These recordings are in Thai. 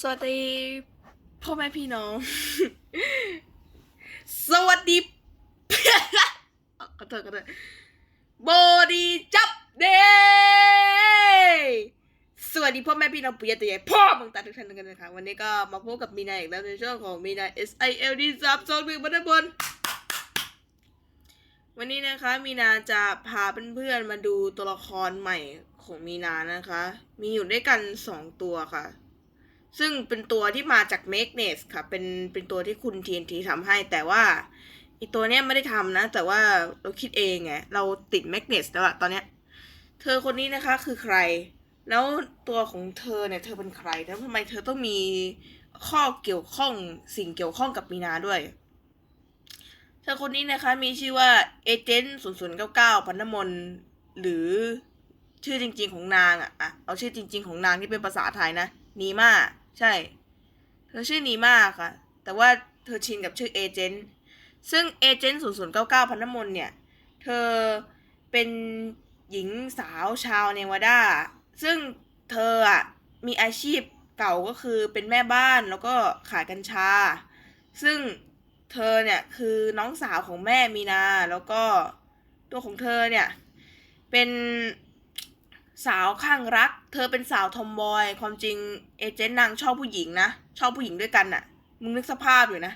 สวัสดีพ่อแม่พี่น้อง สวัสดีขอโทษขอโทษบอดีจับเดย์สวัสดีพ่อแม่พี่น้องปุยตัวใหญ่พ่อมึงตาทุกท่านกันนะคะวันนี้ก็มาพบกับมีนาอีกแล้วในช่วงของมีนา S I L D สามสองหนึ่งบนบนวันนี้นะคะ มีนาจะพาเพื่อนๆมาดูตัวละครใหม่ของมีนานะคะ มีอยู่ด้วยกันสองตัวค่ะ ซึ่งเป็นตัวที่มาจาก m a g n e s ค่ะ เป็นเป็นตัวที่คุณ TNT ทำให้ แต่ว่าอีตัวเนี้ยไม่ได้ทำนะ แต่ว่าเราคิดเองไง เราติด m a g n e s แล้วอะตอนเนี้ย เธอคนนี้นะคะคือใคร แล้วตัวของเธอเนี่ย เธอเป็นใคร แล้วทำไมเธอต้องมีข้อเกี่ยวข้องสิ่งเกี่ยวข้องกับมีนาด้วย เธอคนนี้นะคะมีชื่อว่าเอเจนต์ศูนย์ศูนย์เก้าเก้าพันธมนต์หรือชื่อจริง ๆ ของนางอะอะเอาชื่อจริง ๆ ของนางที่เป็นภาษาไทยนะ นีมาใช่ เธอชื่อนีมาค่ะ แต่ว่าเธอชินกับชื่อเอเจนต์ซึ่งเอเจนต์ศูนย์ศูนย์เก้าเก้าพันธมนเนี่ย เธอเป็นหญิงสาวชาวเนวาดา ซึ่งเธออะมีอาชีพเก่าก็คือเป็นแม่บ้านแล้วก็ขายกัญชา ซึ่งเธอเนี่ยคือน้องสาวของแม่มีนา แล้วก็ตัวของเธอเนี่ยเป็น สาวข้างรัก เธอเป็นสาวทอมบอย ความจริงเอเจนต์นางชอบผู้หญิงนะ ชอบผู้หญิงด้วยกันน่ะ มึงนึกสภาพอยู่นะ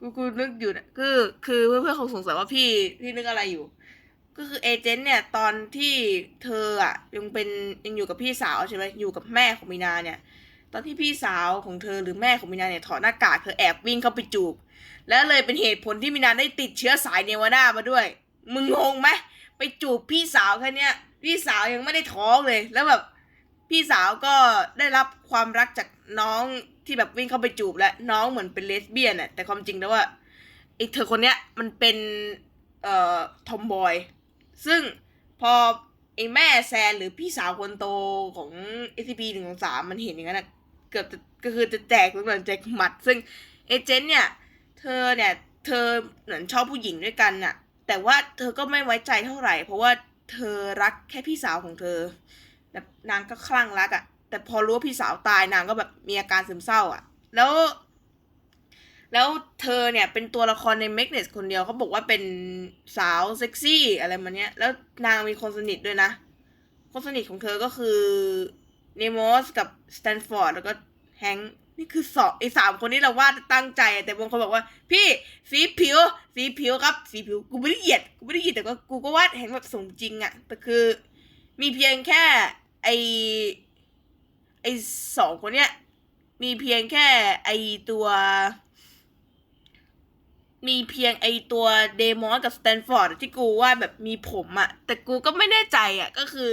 กูกูนึกอยู่นะคือคือเพื่อนๆคงสงสัยว่าพี่พี่นึกอะไรอยู่ ก็คือเอเจนต์เนี่ยตอนที่เธออะยังเป็นยังอยู่กับพี่สาวใช่ไหมอยู่กับแม่ของมีนาเนี่ยตอนที่พี่สาวของเธอหรือแม่ของมีนาเนี่ยถอดหน้ากากเธอแอบวิ่งเข้าไปจูบ แล้วเลยเป็นเหตุผลที่มีนาได้ติดเชื้อสายเนวาดามาด้วย มึงงงไหมไปจูบพี่สาวแค่เนี้ย พี่สาวยังไม่ได้ท้องเลย แล้วแบบพี่สาวก็ได้รับความรักจากน้องที่แบบวิ่งเข้าไปจูบและน้องเหมือนเป็นเลสเบี้ยนอะแต่ความจริงแล้วว่าไอ้เธอคนเนี้ยมันเป็นเอ่อทอมบอย ซึ่งพอไอ้แม่แซนหรือพี่สาวคนโตของ SCP หนึ่งของสามมันเห็นอย่างนั้นอะเกือบจะก็คือจะแตกเหมือนแจกหมัด ซึ่งเอเจนต์เนี่ย เธอเนี่ย เธอเหมือนชอบผู้หญิงด้วยกันน่ะ แต่ว่าเธอก็ไม่ไว้ใจเท่าไหร่ เพราะว่า เธอรักแค่พี่สาวของเธอ แบบนางก็คลั่งรักอะ่ะ แต่พอรู้ว่าพี่สาวตายนางก็แบบมีอาการซึมเศร้าอะ่ะ แล้ว แล้วเธอเนี่ยเป็นตัวละครในเมกเนสคนเดียวเขาบอกว่าเป็นสาวเซ็กซี่อะไรมาเนี้ย แล้วนางมีคนสนิทด้วยนะ คนสนิทของเธอก็คือเนมอสกับสแตนฟอร์ดแล้วก็แฮงค์ นี่คือสองไอ้สามคนนี้เราวาดตั้งใจ แต่บางคนบอกว่า พี่สีผิว สีผิวครับ สีผิวกูไม่ได้เหยียดกูไม่ได้เหยียดแต่ก็กูก็วาดแฮงค์แบบสมจริงอะแต่คือ มีเพียงแค่ไอไอสองคนเนี้ยมีเพียงแค่ไอตัว มีเพียงไอตัวเดมอนกับสแตนฟอร์ดที่กูว่าแบบมีผมอะแต่กูก็ไม่แน่ใจอะก็คือ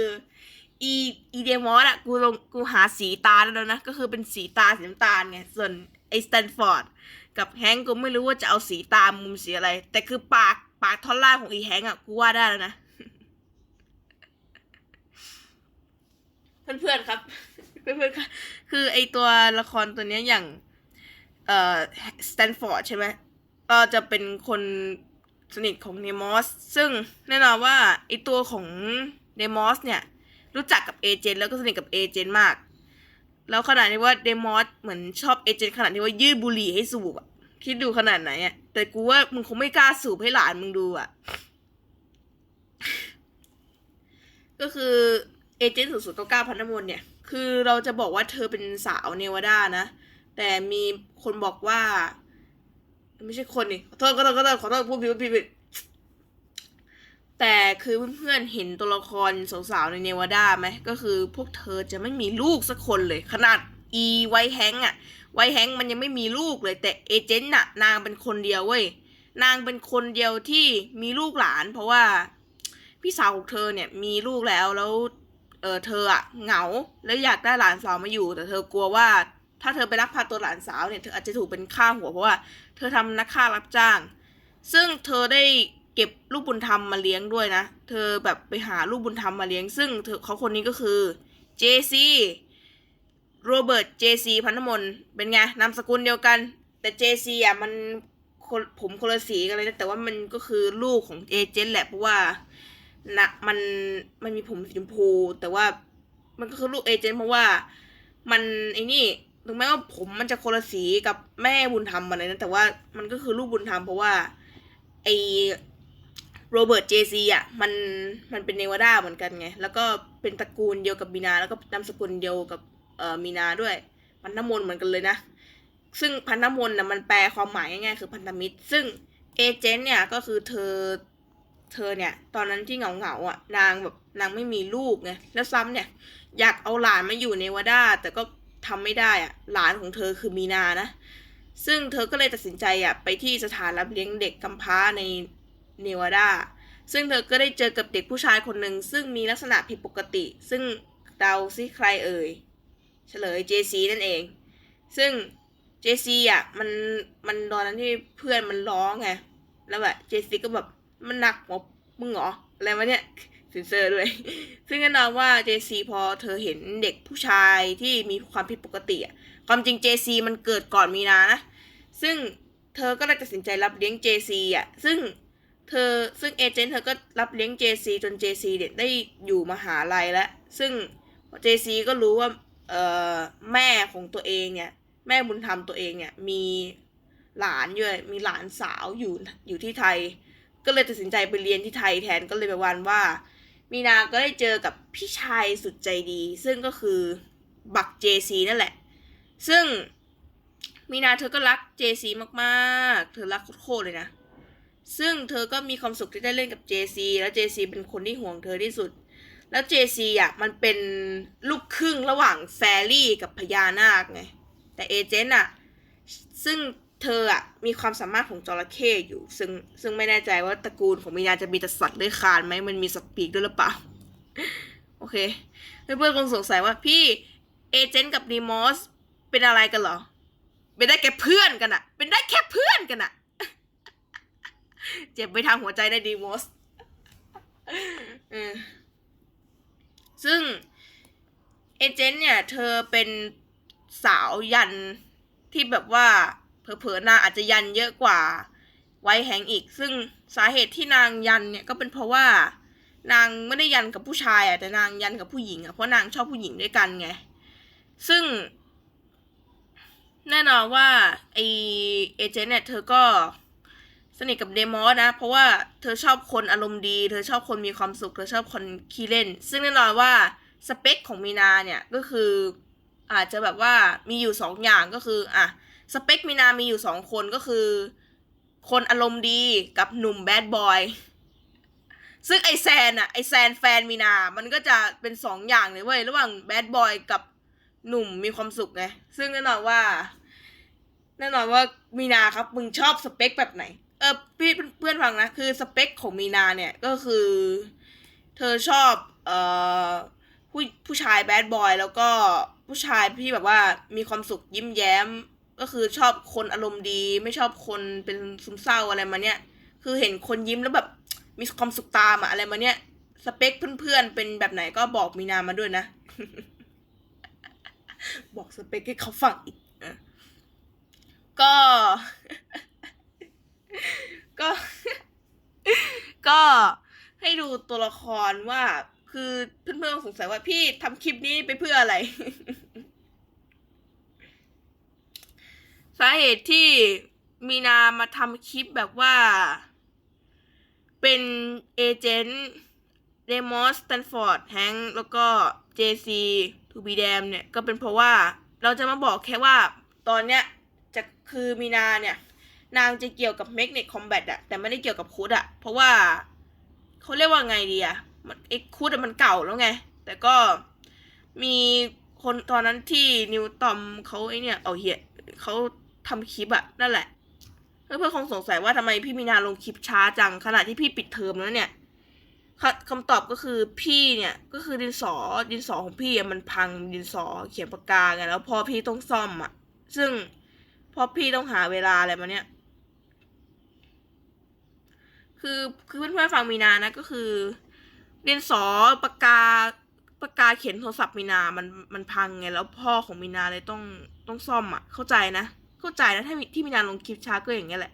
อีอีเดมอนอะกูลงกูหาสีตาแล้วนะ ก็คือเป็นสีตาสีน้ำตาลไง ส่วนไอสแตนฟอร์ดกับแฮงก์กูไม่รู้ว่าจะเอาสีตามุมสีอะไร แต่คือปากปากท่อนล่างของอีแฮงก์อะกูว่าได้แล้วนะ เพื่อนๆครับ เพื่อนๆครับคือไอตัวละครตัวเนี้ยอย่าง เอ่อสแตนฟอร์ดใช่ไหมก็จะเป็นคนสนิทของเนมอสซึ่งแน่นอนว่าไอตัวของเนมอสเนี่ย รู้จักกับเอเจนต์แล้วก็สนิทกับเอเจนต์มาก แล้วขนาดที่ว่าเดมอสเหมือนชอบเอเจนต์ขนาดที่ว่ายืดบุหรี่ให้สูบอะคิดดูขนาดไหนอะแต่กูว่ามึงคงไม่กล้าสูบให้หลานมึงดูอะก็คือเอเจนต์ศูนย์ศูนย์เก้าเก้าพันธมนต์เนี่ย คือเราจะบอกว่าเธอเป็นสาวเนวาดานะ แต่มีคนบอกว่า ไม่ใช่คนนี่ขอโทษขอโทษขอโทษขอโทษพูดผิดพูดผิดผิด แต่คือเพื่อนๆเห็นตัวละครสาวๆในเนวาดาไหมก็คือพวกเธอจะไม่มีลูกสักคนเลย ขนาดอีไวแฮงอะไวแฮงมันยังไม่มีลูกเลย แต่เอเจนต์น่ะนางเป็นคนเดียวเว้ยนางเป็นคนเดียวที่มีลูกหลาน เพราะว่าพี่สาวของเธอเนี่ยมีลูกแล้วแล้วเออเธออะเหงาแล้วอยากได้หลานสาวมาอยู่ แต่เธอกลัวว่าถ้าเธอไปรักพาตัวหลานสาวเนี่ยเธออาจจะถูกเป็นฆ่าหัวเพราะว่าเธอทำนักฆ่ารับจ้าง ซึ่งเธอได้ เก็บลูกบุญธรรมมาเลี้ยงด้วยนะ เธอแบบไปหาลูกบุญธรรมมาเลี้ยง ซึ่งเธอเขาคนนี้ก็คือเจซีโรเบิร์ตเจซีพันธมนเป็นไงนามสกุลเดียวกัน แต่เจซีอะมันคนผมคนละสีกันเลยนะแต่ว่ามันก็คือลูกของเอเจนต์แหละเพราะว่านะมันมันมีผมสีชมพู แต่ว่ามันก็คือลูกเอเจนต์เพราะว่ามันไอ้นี่ถึงแม้ว่าผมมันจะคนละสีกับแม่บุญธรรมมันเลยนะแต่ว่ามันก็คือลูกบุญธรรมเพราะว่าไอ โรเบิร์ตเจซีอะมันมันเป็นเนวาดาเหมือนกันไง แล้วก็เป็นตระกูลเดียวกับมีนา แล้วก็นามสกุลเดียวกับเอ่อมีนาด้วย พันธมนต์เหมือนกันเลยนะ ซึ่งพันธมนต์นะมันแปลความหมายง่ายๆคือพันธมิตร ซึ่งเอเจนต์เนี่ยก็คือเธอเธอเนี่ย ตอนนั้นที่เหงาเหงาๆอะนางแบบนางไม่มีลูกไงแล้วซ้ำเนี่ย อยากเอาหลานมาอยู่ในวาดาแต่ก็ทำไม่ได้อะหลานของเธอคือมีนานะ ซึ่งเธอก็เลยตัดสินใจอะไปที่สถานรับเลี้ยงเด็กกำพร้าใน เนวาดา ซึ่งเธอก็ได้เจอกับเด็กผู้ชายคนหนึ่งซึ่งมีลักษณะผิดปกติ ซึ่งเดาซิใครเอ่ย เฉลยเจซีนั่นเอง ซึ่งเจซีอะมันมันตอนนั้นที่เพื่อนมันร้องไง แล้วแบบเจซีก็แบบมันหนักหัวมึงเหรออะไรวะเนี่ยเซนเซอร์ด้วย ซึ่งแน่นอนว่าเจซีพอเธอเห็นเด็กผู้ชายที่มีความผิดปกติอะความจริงเจซีมันเกิดก่อนมีนานะ ซึ่งเธอก็เลยตัดสินใจรับเลี้ยงเจซีอะ ซึ่ง เธอซึ่งเอเจนต์เธอก็รับเลี้ยงเจซีจนเจซีเด็กได้อยู่มหาลัยแล้ว ซึ่งเจซีก็รู้ว่าเอ่อแม่ของตัวเองเนี่ย แม่บุญธรรมตัวเองเนี่ย มีหลานด้วยมีหลานสาวอยู่อยู่ที่ไทย ก็เลยตัดสินใจไปเรียนที่ไทยแทนก็เลยไปวันว่า มีนาก็ได้เจอกับพี่ชายสุดใจดี ซึ่งก็คือบักเจซีนั่นแหละ ซึ่งมีนาเธอก็รักเจซีมากๆ เธอรักโคตรเลยนะ ซึ่งเธอก็มีความสุขที่ได้เล่นกับเจซีแล้วเจซีเป็นคนที่ห่วงเธอที่สุด แล้วเจซีอะมันเป็นลูกครึ่งระหว่างแฟรี่กับพญานาคไง แต่เอเจนต์อะ ซึ่งเธออะมีความสามารถของจระเข้อยู่ ซึ่งซึ่งไม่แน่ใจว่าตระกูลของมีนาจะมีแต่สัตว์เลื้อยคลานไหมมันมีสัตว์ปีกด้วยหรือเปล่า โอเค เพื่อนๆคงสงสัยว่าพี่เอเจนต์กับดีมอสเป็นอะไรกันเหรอ เป็นได้แค่เพื่อนกันอะเป็นได้แค่เพื่อนกันอะ เจ็บไปทางหัวใจได้ดีมอสเออซึ่ง เอเจนต์เนี่ย เธอเป็นสาวยันที่แบบว่า เผลอๆนางอาจจะยันเยอะกว่า ไวท์แฮงอีก ซึ่งสาเหตุที่นางยันเนี่ยก็เป็นเพราะว่า นางไม่ได้ยันกับผู้ชายอะแต่นางยันกับผู้หญิงอะเพราะนางชอบผู้หญิงด้วยกันไง ซึ่ง แน่นอนว่าไอเอเจนต์เนี่ยเธอก็ สนิทกับเดมอสนะ เพราะว่าเธอชอบคนอารมณ์ดี เธอชอบคนมีความสุข เธอชอบคนขี้เล่น ซึ่งแน่นอนว่าสเปคของมีนาเนี่ยก็คืออาจจะแบบว่ามีอยู่สองอย่างก็คืออะสเปคมีนามีอยู่สองคนก็คือ คนอารมณ์ดีกับหนุ่มแบดบอยซึ่งไอแซนอะไอแซนแฟนมีนา มันก็จะเป็นสองอย่างเลยเว้ยระหว่างแบดบอยกับหนุ่มมีความสุขไงซึ่งแน่นอนว่า แน่นอนว่ามีนาครับมึงชอบสเปคแบบไหน เออพี่เพื่อนฟังนะ คือสเปคของมีนาเนี่ยก็คือ เธอชอบเอ่อผู้ผู้ชายแบดบอยแล้วก็ผู้ชายที่แบบว่ามีความสุขยิ้มแย้ม ก็คือชอบคนอารมณ์ดี ไม่ชอบคนเป็นซึมเศร้าอะไรมาเนี่ยคือเห็นคนยิ้มแล้วแบบมีความสุขตามอะอะไรมาเนี่ยสเปคเพื่อนๆเป็นแบบไหนก็บอกมีนามาด้วยนะ บอกสเปคให้เขาฟังอีกอะก็ ก็ ก็ให้ดูตัวละครว่า คือเพื่อนๆสงสัยว่าพี่ทำคลิปนี้ไปเพื่ออะไร สาเหตุที่มีนามาทำคลิปแบบว่า เป็นเอเจนต์เดมอสตันฟอร์ดแฮงแล้วก็เจซีทูบีแดมเนี่ย ก็เป็นเพราะว่าเราจะมาบอกแค่ว่าตอนเนี้ยจะคือมีนาเนี่ย นางจะเกี่ยวกับเมกเน c คอมแบทอะแต่ไม่ได้เกี่ยวกับคูดอะเพราะว่าเขาเรียกว่าไงดีอะมันไอ้คูดมันเก่าแล้วไง แต่ก็มีคนตอนนั้นที่นิวตอมเขาไอเนี่ยเอาเหี้ยเขาทำคลิปอะนั่นแหละเพื่อนๆคงสงสัยว่าทำไมพี่มีนาลงคลิปช้าจังขณะที่พี่ปิดเทอมแล้วเนี่ยคคำตอบก็คือพี่เนี่ยก็คือดินสอดินสอของพี่มันพังดินสอเขียนปากกาไงแล้วพอพี่ต้องซ่อมอะซึ่งพอพี่ต้องหาเวลาอะไรมาเนี่ย คือคือเพื่อนๆฟังมีนานะก็คือดินสอปากกาปากกาเขียนโทรศัพท์มีนา มันมันพังไงแล้วพ่อของมีนาเลยต้องต้องซ่อมอะเข้าใจนะ เข้าใจนะถ้าที่มีนาลงคลิปช้าก็อย่างเงี้ยแหละ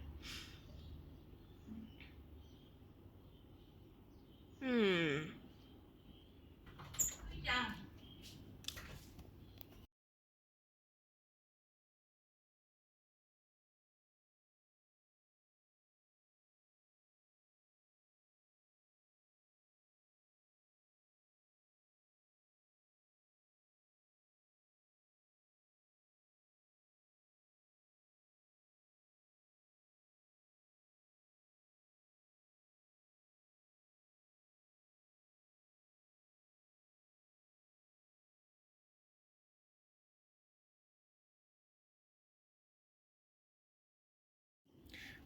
อืม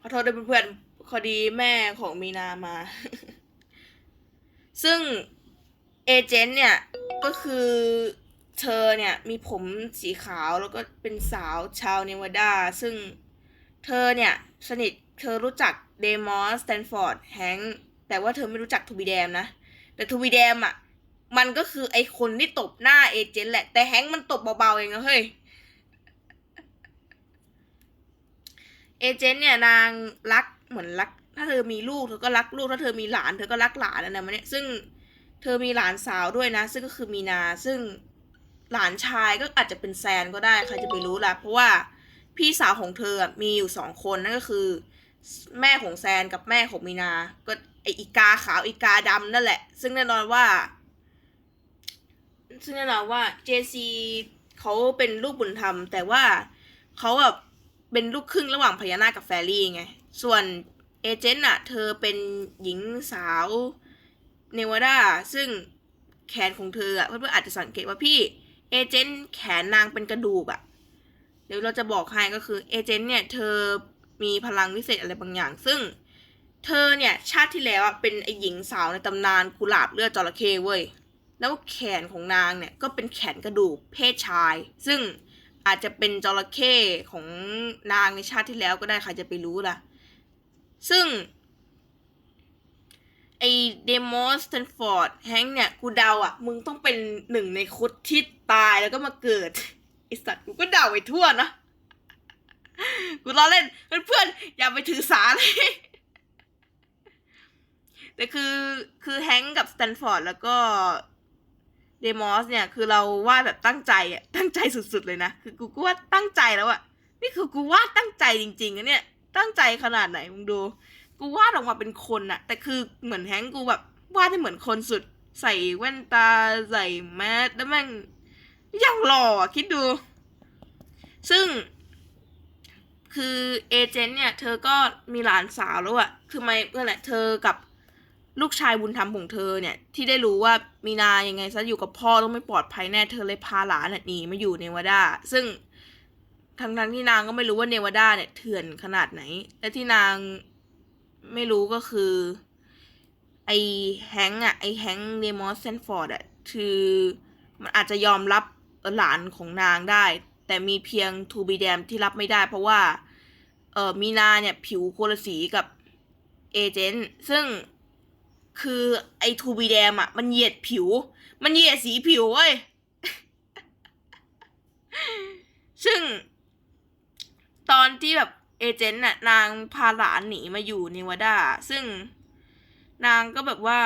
ขอโทษด้วยเพื่อนๆพอดีแม่ของมีนามา ซึ่งเอเจนต์เนี่ยก็คือเธอเนี่ยมีผมสีขาวแล้วก็เป็นสาวชาวเนวาดา ซึ่งเธอเนี่ยสนิทเธอรู้จักเดมอสสแตนฟอร์ดแฮงค์แต่ว่าเธอไม่รู้จักทูบีแดมนะ แต่ทูบีแดมอะ มันก็คือไอคนที่ตบหน้าเอเจนต์แหละ แต่แฮงค์มันตบเบาๆเองนะเฮ้ย เอเจนต์เนี่ยนางรักเหมือนรัก ถ้าเธอมีลูกเธอก็รักลูกถ้าเธอมีหลานเธอก็รักหลานนะมันเนี่ยซึ่งเธอมีหลานสาวด้วยนะ ซึ่งก็คือมีนา ซึ่งหลานชายก็อาจจะเป็นแซนก็ได้ใครจะไปรู้ล่ะเพราะว่าพี่สาวของเธอมีอยู่สองคนนั่นก็คือ แม่ของแซนกับแม่ของมีนา ก็ไออีกาขาวอีกาดำนั่นแหละ ซึ่งแน่นอนว่า ซึ่งแน่นอนว่าเจซีเขาเป็นลูกบุญธรรม แต่ว่าเขาแบบ เป็นลูกครึ่งระหว่างพญานาคกับแฟรี่ไง ส่วนเอเจนต์อะเธอเป็นหญิงสาวเนวาดาซึ่งแขนของเธออะเพื่อนๆอาจจะสังเกตว่าพี่เอเจนต์แขนนางเป็นกระดูกอะเดี๋ยวเราจะบอกให้ก็คือเอเจนต์เนี่ยเธอมีพลังวิเศษอะไรบางอย่าง ซึ่งเธอเนี่ยชาติที่แล้วอะเป็นไอหญิงสาวในตำนานกุหลาบเลือดจระเข้เว้ยแล้วแขนของนางเนี่ยก็เป็นแขนกระดูกเพศชาย ซึ่ง อาจจะเป็นจระเข้ของนางในชาติที่แล้วก็ได้ใครจะไปรู้ล่ะ ซึ่ง ไอเดมอสสแตนฟอร์ดแฮงเนี่ย กูเดาอะ มึงต้องเป็นหนึ่งในคุดที่ตายแล้วก็มาเกิดไอสัตว์กูก็เดาไปทั่วนะ กูล้อเล่นเพื่อนๆ อย่าไปถือสาเลยแต่คือคือแฮงก์กับสแตนฟอร์ดแล้วก็ เดมอสเนี่ยคือเราวาดแบบตั้งใจอะตั้งใจสุดๆเลยนะ คือกูก็ว่าตั้งใจแล้วอะนี่คือกูวาดตั้งใจจริงๆอะเนี่ย ตั้งใจขนาดไหนมึงดู กูวาดออกมาเป็นคนอะแต่คือเหมือนแฮงกูแบบวาดให้เหมือนคนสุด ใส่แว่นตาใส่แมสแล้วแม่งยังหล่ออะคิดดู ซึ่ง คือเอเจนต์เนี่ย เธอก็มีหลานสาวแล้วอะคือไม่เมื่อไหร่เธอกับ ลูกชายบุญธรรมของเธอเนี่ยที่ได้รู้ว่ามีนายังไงซะอยู่กับพ่อต้องไม่ปลอดภัยแน่เธอเลยพาหลานหนีมาอยู่เนวาดาซึ่งทั้งทั้งที่นางก็ไม่รู้ว่าเนวาดาเนี่ยเถื่อนขนาดไหน และที่นางไม่รู้ก็คือ ไอแฮงก์อะไอแฮงก์เนมอสเซนฟอร์ดอะคือมันอาจจะยอมรับหลานของนางได้ แต่มีเพียงทูบีแดมที่รับไม่ได้ เพราะว่าเออมีนาเนี่ยผิวโคลสีกับเอเจนต์ซึ่ง คือไอทูบีแดมอะ มันเหยียดผิว มันเหยียดสีผิวเว้ย ซึ่ง ตอนที่แบบเอเจนต์น่ะ นางพาหลานหนีมาอยู่เนวาดา ซึ่งนางก็แบบว่า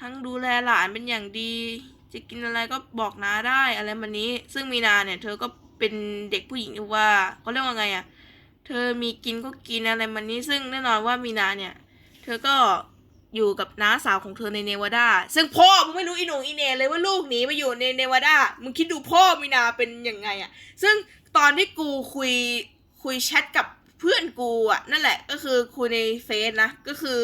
ทั้งดูแลหลานเป็นอย่างดี จะกินอะไรก็บอกนาได้อะไรแบบนี้ ซึ่งมีนาเนี่ย เธอก็เป็นเด็กผู้หญิงที่ว่าเขาเรียกว่าไงอะเธอมีกินก็กินอะไรมันนี้ ซึ่งแน่นอนว่ามีนาเนี่ย เธอก็ อยู่กับน้าสาวของเธอในเนวาดา ซึ่งพ่อมึงไม่รู้อีหนงอีเนเลยว่าลูกหนีมาอยู่ในเนวาดา มึงคิดดูพ่อมีนาเป็นยังไงอะซึ่งตอนที่กูคุยคุยแชทกับเพื่อนกูอะนั่นแหละ ก็คือคุยในเฟซนะ ก็คือ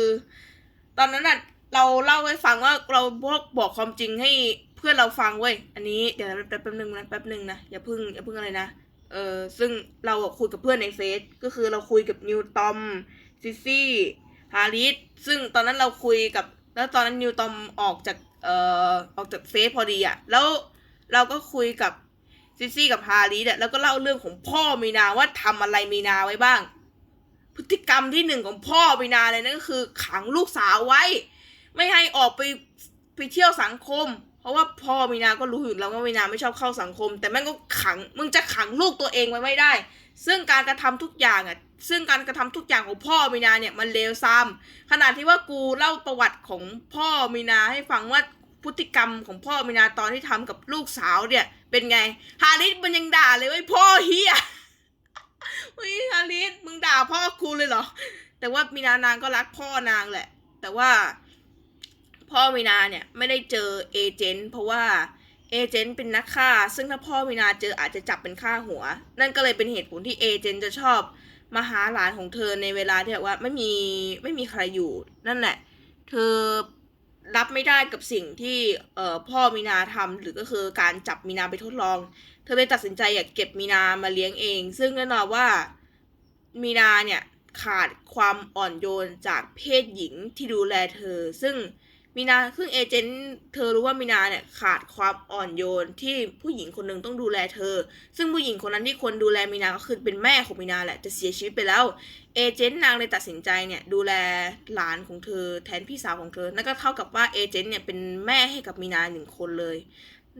ตอนนั้นน่ะเราเล่าให้ฟังว่าเราบอกบอกความจริงให้เพื่อนเราฟังเว้ย อันนี้เดี๋ยวแป๊บแป๊บนึงนะแป๊บนึงนะอย่าพึ่งอย่าพึ่งอะไรนะ เออซึ่งเราคุยกับเพื่อนในเฟซก็คือเราคุยกับนิวตอมซิซี่ ฮาริสซึ่งตอนนั้นเราคุยกับ แล้วตอนนั้นนิวตอมออกจากเอ่อออกจากเฟซพอดีอะแล้วเราก็คุยกับซิซี่กับฮาริสอะแล้วก็เล่าเรื่องของพ่อมีนาว่าทำอะไรมีนาไว้บ้าง พฤติกรรมที่หนึ่งของพ่อมีนาเลยนั่นก็คือ ขังลูกสาวไว้ ไม่ให้ออกไปไปเที่ยวสังคม เพราะว่าพ่อมีนาก็รู้อยู่แล้วว่ามีนาไม่ชอบเข้าสังคม แต่แม่งก็ขังมึงจะขังลูกตัวเองไว้ไม่ได้ ซึ่งการกระทำทุกอย่างอะ ซึ่งการกระทำทุกอย่างของพ่อมีนาเนี่ยมันเลวซ้ำขนาดที่ว่ากูเล่าประวัติของพ่อมีนาให้ฟังว่าพฤติกรรมของพ่อมีนาตอนที่ทำกับลูกสาวเนี่ย เป็นไง ฮาริสมันยังด่าเลยว่าพ่อเฮียเฮ้ยฮาริสมึงด่าพ่อกูเลยเหรอ แต่ว่ามีนานางก็รักพ่อนางแหละ แต่ว่า พ่อมีนาเนี่ยไม่ได้เจอเอเจนต์เพราะว่าเอเจนต์เป็นนักฆ่า ซึ่งถ้าพ่อมีนาเจออาจจะจับเป็นฆ่าหัว นั่นก็เลยเป็นเหตุผลที่เอเจนต์จะชอบ มาหาหลานของเธอในเวลาที่แบบว่าไม่มีไม่มีใครอยู่นั่นแหละ เธอรับไม่ได้กับสิ่งที่เอ่อพ่อมีนาทำหรือก็คือการจับมีนาไปทดลอง เธอเลยตัดสินใจอยากเก็บมีนามาเลี้ยงเอง ซึ่งแน่นอนว่ามีนาเนี่ยขาดความอ่อนโยนจากเพศหญิงที่ดูแลเธอ ซึ่ง มีนาซึ่งเอเจนต์เธอรู้ว่ามีนาเนี่ยขาดความอ่อนโยนที่ผู้หญิงคนหนึ่งต้องดูแลเธอ ซึ่งผู้หญิงคนนั้นที่ควรดูแลมีนาก็คือเป็นแม่ของมีนาแหละจะเสียชีวิตไปแล้วเอเจนต์นางเลยตัดสินใจเนี่ยดูแลหลานของเธอแทนพี่สาวของเธอนั่นก็เท่ากับว่าเอเจนต์เนี่ยเป็นแม่ให้กับมีนาหนึ่งคนเลย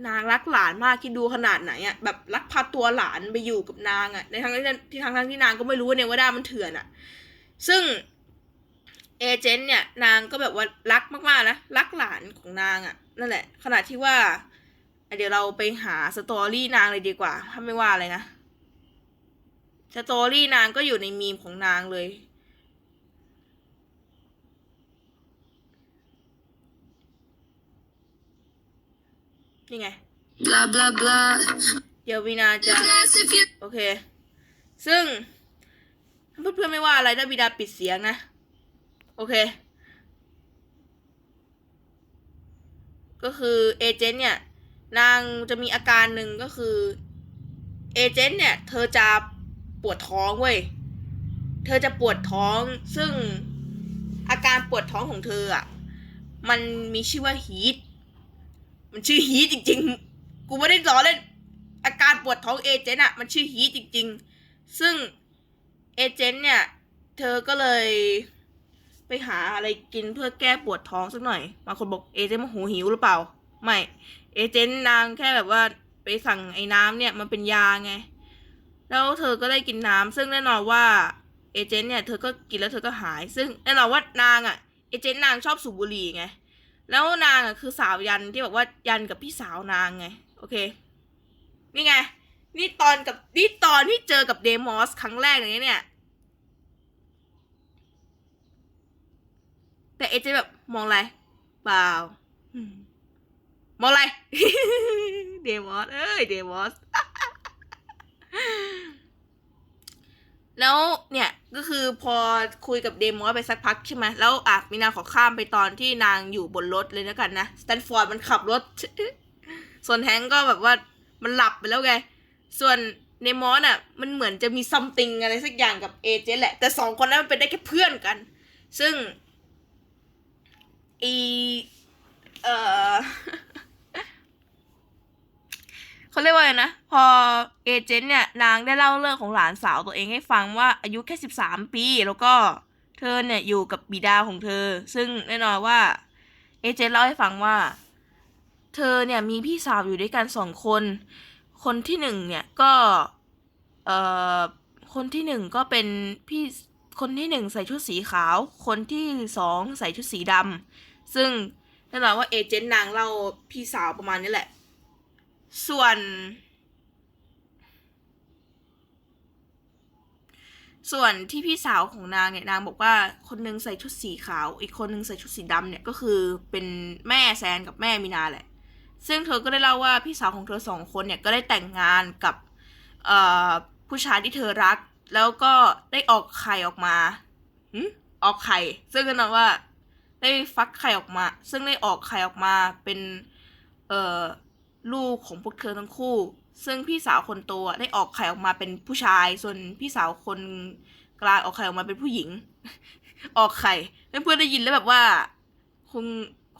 นางรักหลานมากที่ดูขนาดไหนอะแบบรักพาตัวหลานไปอยู่กับนางอะในทางที่ทางทางที่นางก็ไม่รู้ว่าเนวาดามันเถื่อนอะซึ่งเอเจนต์เนี่ยนางก็แบบว่ารักมากๆนะ ของนางอะนั่นแหละ ขนาดที่ว่า เดี๋ยวเราไปหาสตอรี่นางเลยดีกว่า ถ้าไม่ว่าอะไรนะ สตอรี่นางก็อยู่ในมีมของนางเลยนี่ไง Blah blah blah. เดี๋ยววีนาจะ Yes, if you โอเค ซึ่งถ้าเพื่อนๆไม่ว่าอะไรถ้าวีนาปิดเสียงนะ โอเค ก็คือเอเจนต์เนี่ยนางจะมีอาการหนึ่งก็คือเอเจนต์เนี่ยเธอจะปวดท้องเว้ย เธอจะปวดท้องซึ่งอาการปวดท้องของเธออะมันมีชื่อว่าฮีทมันชื่อฮีทจริง ๆ กูไม่ได้ล้อเล่นอาการปวดท้องเอเจนต์อะมันชื่อฮีทจริง ๆ ซึ่งเอเจนต์เนี่ยเธอก็เลย ไปหาอะไรกินเพื่อแก้ปวดท้องสักหน่อยบางคนบอกเอเจนต์มันหูหิวหรือเปล่า ไม่ เอเจนต์นางแค่แบบว่าไปสั่งไอ้น้ำเนี่ยมันเป็นยาไง แล้วเธอก็ได้กินน้ำซึ่งแน่นอนว่าเอเจนต์เนี่ยเธอก็กินแล้วเธอก็หาย ซึ่งแน่นอนว่านางอะเอเจนต์นางชอบสูบบุหรี่ไง แล้วนางอะคือสาวยันที่บอกว่ายันกับพี่สาวนางไง โอเค นี่ไง นี่ตอนกับนี่ตอนที่เจอกับเดมอสครั้งแรกอย่างเงี้ยเนี่ย แต่เอเจแบบมองอะไรเปล่าอืมมองอะไรเดมอสเอ้ยเดมอสแล้วเนี่ยก็คือพอคุยกับเดมอสไปสักพักใช่ไหมแล้วอะมีนาขอข้ามไปตอนที่นางอยู่บนรถเลยแล้วกันนะสแตนฟอร์ดมันขับรถ ส่วนแฮงก์ก็แบบว่ามันหลับไปแล้วไง ส่วนเนมอสอะ มันเหมือนจะมีซัมติงอะไรสักอย่างกับเอเจนต์แหละ แต่สองคนนั้นมันเป็นได้แค่เพื่อนกัน ซึ่ง อีเออเขาเรียกว่าไงนะ พอเอเจนต์เนี่ยนางได้เล่าเรื่องของหลานสาวตัวเองให้ฟังว่าอายุแค่สิบสามปี แล้วก็เธอเนี่ยอยู่กับบิดาของเธอ ซึ่งแน่นอนว่าเอเจนต์เล่าให้ฟังว่า เธอเนี่ยมีพี่สาวอยู่ด้วยกันสองคน คนที่หนึ่งเนี่ยก็เอ่อคนที่หนึ่งก็เป็นพี่คนที่หนึ่งใส่ชุดสีขาว คนที่สองใส่ชุดสีดำ ซึ่งแน่นอนว่าเอเจนต์นางเล่าพี่สาวประมาณนี้แหละ ส่วน ส่วนที่พี่สาวของนางเนี่ยนางบอกว่าคนหนึงใส่ชุดสีขาว อีกคนหนึงใส่ชุดสีดำเนี่ยก็คือเป็นแม่แซนกับแม่มีนาแหละ ซึ่งเธอก็ได้เล่าว่าพี่สาวของเธอสองคนเนี่ยก็ได้แต่งงานกับผู้ชายที่เธอรัก แล้วก็ได้ออกไข่ออกมาออกไข่ ซึ่งก็นอนว่า ได้ฟักไข่ออกมา ซึ่งได้ออกไข่ออกมาเป็นเอ่อลูกของพวกเธอทั้งคู่ ซึ่งพี่สาวคนโตได้ออกไข่ออกมาเป็นผู้ชาย ส่วนพี่สาวคนกลางออกไข่ออกมาเป็นผู้หญิง ออกไข่เพื่อนๆได้ยินแล้วแบบว่า คง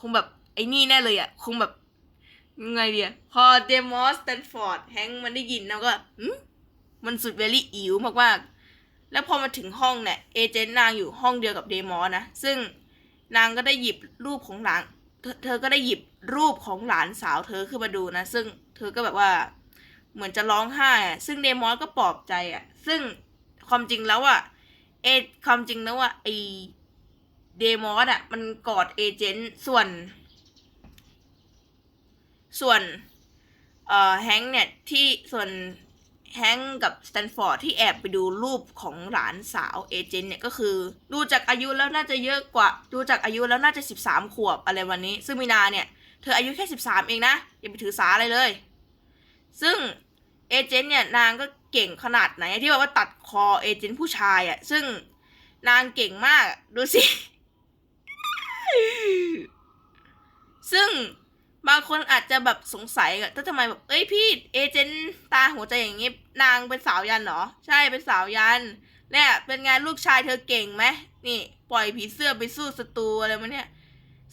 คงแบบไอ้นี่แน่เลยอะคงแบบยังไงเดียพอเดมอสแตนฟอร์ดแฮงค์มันได้ยินแล้วก็อืมมันสุดเวลี่อิ๋วมากๆแล้วพอมาถึงห้องเนี่ยเอเจนต์นางอยู่ห้องเดียวกับเดมอสนะ ซึ่ง นางก็ได้หยิบรูปของหลานเธอเธอก็ได้หยิบรูปของหลานสาวเธอขึ้นมาดูนะ ซึ่งเธอก็แบบว่า เหมือนจะร้องไห้อะซึ่งเดมอสก็ปลอบใจอะ ซึ่งความจริงแล้วอะเอความจริงแล้วอะไอเดมอสอะ มันกอดเอเจนต์ส่วน ส่วนเอ่อแฮงค์เนี่ยที่ส่วน แฮงกับสแตนฟอร์ดที่แอบไปดูรูปของหลานสาวเอเจนเนี่ยก็คือ ดูจากอายุแล้วน่าจะเยอะกว่า ดูจากอายุแล้วน่าจะสิบสามขวบอะไรวันนี้ ซึ่งมีนาเนี่ย เธออายุแค่สิบสามเองนะ อย่าไปถือสาอะไรเลย ซึ่งเอเจนเนี่ยนางก็เก่งขนาดไหนที่แบบว่าตัดคอเอเจนต์ผู้ชายอะ่ะ ซึ่งนางเก่งมากดูสิ ซึ่ง บางคนอาจจะแบบสงสัยอะถ้าทำไมแบบเอ้ยพี่เอเจนต์ตาหัวใจอย่างงี้นางเป็นสาวยันเหรอ ใช่เป็นสาวยันเนี่ยเป็นไงลูกชายเธอเก่งไหมนี่ ปล่อยผีเสื้อไปสู้ศัตรูอะไรมาเนี่ย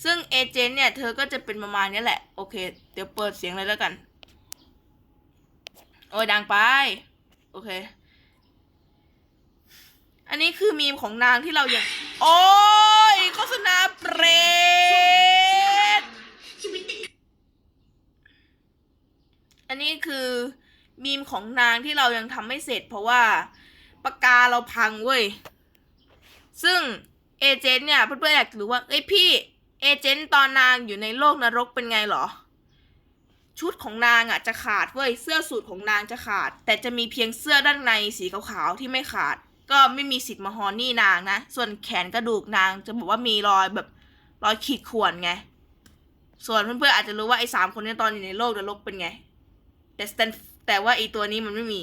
ซึ่งเอเจนต์เนี่ยเธอก็จะเป็นประมาณนี้แหละ โอเค เดี๋ยวเปิดเสียงเลยแล้วกัน โอ้ยดังไป โอเค อันนี้คือมีมของนางที่เราอยังโอ้ยโฆษณาเปรต อันนี้คือมีมของนางที่เรายังทำไม่เสร็จ เพราะว่าปากกาเราพังเว้ย ซึ่งเอเจนต์เนี่ยเพื่อนๆอยากรู้ว่าเอ้ยพี่เอเจนต์ตอนนางอยู่ในโลกนรกเป็นไงเหรอ ชุดของนางอะจะขาดเว้ยเสื้อสูทของนางจะขาด แต่จะมีเพียงเสื้อด้านในสีขาวๆที่ไม่ขาด ก็ไม่มีสิทธิ์มาฮอนนี่นางนะ ส่วนแขนกระดูกนางจะบอกว่ามีรอยแบบรอยขีดข่วนไง ส่วนเพื่อนๆอาจจะรู้ว่าไอ้สามคนนี้ตอนอยู่ในโลกนรกเป็นไง แต่ Stan แต่ว่าไอตัวนี้มันไม่มี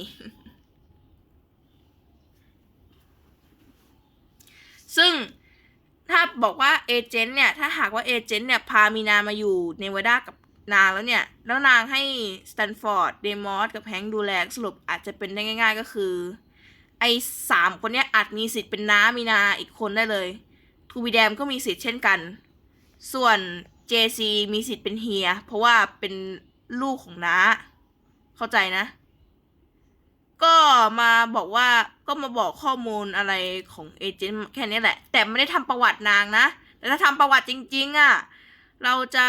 ซึ่งถ้าบอกว่าเอเจนต์เนี่ย ถ้าหากว่าเอเจนต์เนี่ย พามีนามาอยู่เนวาดากับนางแล้วเนี่ย แล้วนางให้สแตนฟอร์ดเดมอสกับแฮงดูแลสรุปอาจจะเป็นได้ง่าย ๆ ก็คือ ไอ้สามคนเนี้ยอาจมีสิทธิ์เป็นน้ามีนาอีกคนได้เลย ทูบีแดมก็มีสิทธิ์เช่นกัน ส่วนเจซีมีสิทธิ์เป็นเฮีย เพราะว่าเป็นลูกของน้า เข้าใจนะ ก็มาบอกว่าก็มาบอกข้อมูลอะไรของเอเจนต์แค่นี้แหละ แต่ไม่ได้ทำประวัตินางนะ แต่ถ้าทำประวัติจริง ๆอะ่ะ เราจะ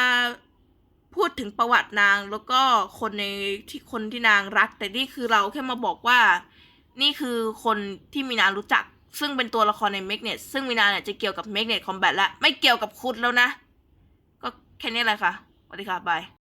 พูดถึงประวัตินางแล้วก็คนในที่คนที่นางรัก แต่นี่คือเราแค่มาบอกว่า นี่คือคนที่มีนารู้จัก ซึ่งเป็นตัวละครในเมกเนตซึ่งมีนาเนี่ยจะเกี่ยวกับเมกเนตคอมแบทละไม่เกี่ยวกับคุดแล้วนะ ก็แค่นี้แหละค่ะสวัสดีค่ะบาย